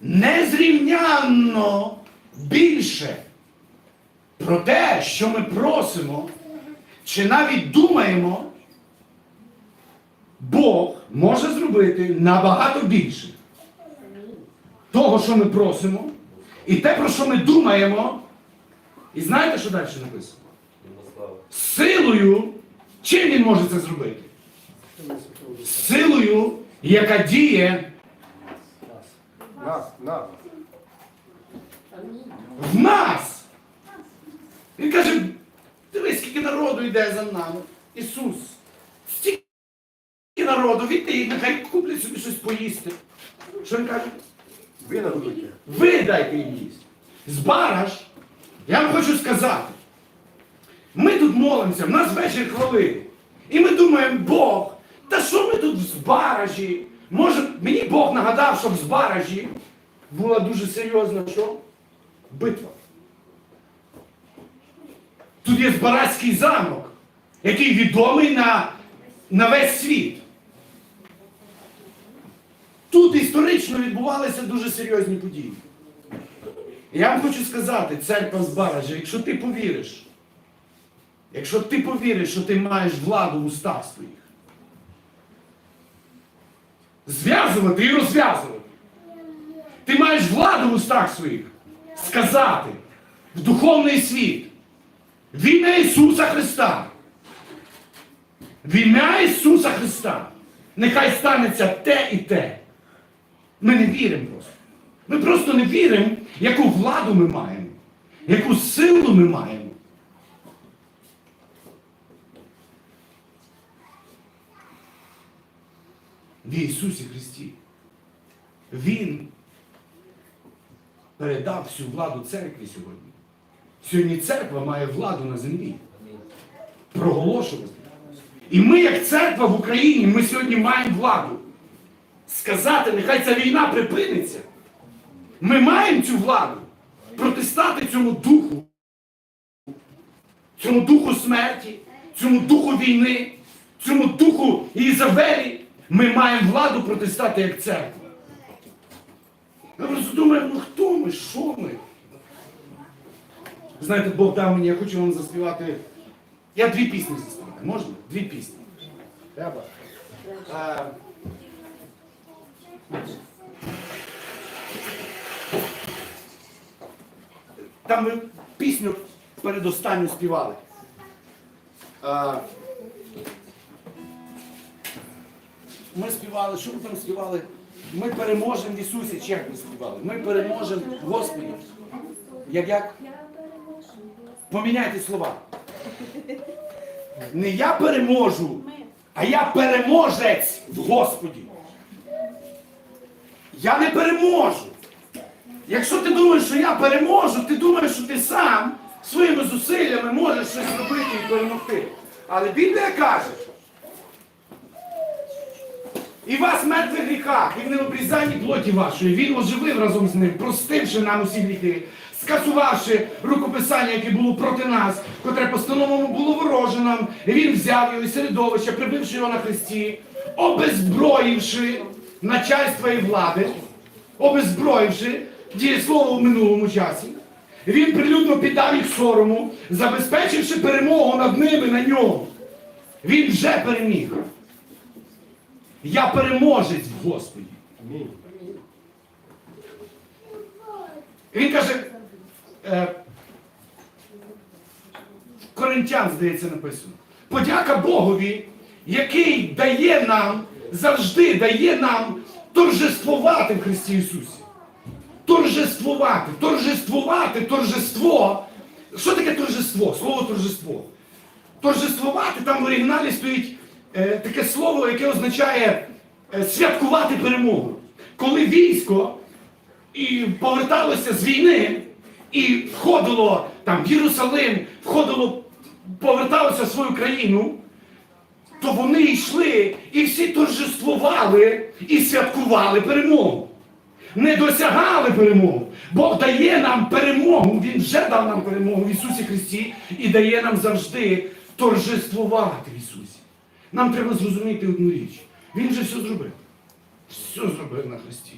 незрівнянно більше про те, що ми просимо, чи навіть думаємо, Бог може зробити набагато більше того, що ми просимо, і те, про що ми думаємо. І знаєте, що далі написано? Силою, чим він може це зробити? Силою, яка діє Нас, нас. в нас. Він каже, дивись, скільки народу йде за нами. Ісус. Стільки народу, відти, нехай куплять собі щось поїсти. Що він каже? Ви нагодуйте. Ви дайте їм їсти. Збараж, я вам хочу сказати. Ми тут молимося, в нас вечір хвали. І ми думаємо, Бог, та що ми тут в збаражі? Може, мені Бог нагадав, що в збаражі була дуже серйозна що? битва. Тут є Збаразький замок, який відомий на, на весь світ. Тут історично відбувалися дуже серйозні події. Я вам хочу сказати, церква з якщо ти повіриш, якщо ти повіриш, що ти маєш владу в устах своїх, зв'язувати і розв'язувати. Ти маєш владу в устах своїх сказати в духовний світ. В ім'я Ісуса Христа. В ім'я Ісуса Христа. Нехай станеться те і те. Ми не віримо просто. Ми просто не віримо, яку владу ми маємо, яку силу ми маємо. В Ісусі Христі. Він передав всю владу церкві сьогодні. Сьогодні церква має владу на землі. Проголошувати. І ми, як церква в Україні, ми сьогодні маємо владу. Сказати, нехай ця війна припиниться. Ми маємо цю владу протистати цьому духу, цьому духу смерті, цьому духу війни, цьому духу Ізавелі. Ми маємо владу протистати як церква. Я просто думаю, ну хто ми, що ми? Знаєте, Бог дав мені, я хочу вам заспівати. Я дві пісні заспіваю. Можна? Дві пісні. Треба. Е, Там ми пісню передостанню співали. Е, Ми співали, що ми там співали? Ми переможемо в Ісусі, чи як ми співали? Ми переможемо в Господі. Як як? Поміняйте слова. Не я переможу, а я переможець в Господі. Я не переможу. Якщо ти думаєш, що я переможу, ти думаєш, що ти сам своїми зусиллями можеш щось робити і перемогти. Але Біблія каже, і вас мертвих гріхах, і в необрізанні плоті вашої, він оживив разом з ним, простивши нам усі гріхи, скасувавши рукописання, яке було проти нас, котре постановому було вороже нам, і він взяв його із середовища, прибивши його на хресті, обезброївши начальства і влади, обезброївши дієслово в минулому часі. Він прилюдно піддав їх сорому, забезпечивши перемогу над ними на ньому. Він вже переміг. Я переможець в Господі. Він каже, е, Коринтян, здається, написано. Подяка Богові, який дає нам, завжди дає нам торжествувати в Христі Ісусі. Торжествувати, торжествувати, торжество. Що таке торжество? Слово торжество. Торжествувати там в оригіналі стоїть таке слово, яке означає е, святкувати перемогу. Коли військо і поверталося з війни, і входило там в Єрусалим, входило, поверталося в свою країну, то вони йшли і всі торжествували і святкували перемогу. Не досягали перемогу. Бог дає нам перемогу. Він вже дав нам перемогу в Ісусі Христі і дає нам завжди торжествувати в Ісусі. Нам треба зрозуміти одну річ. Він вже все зробив. Все зробив на Христі.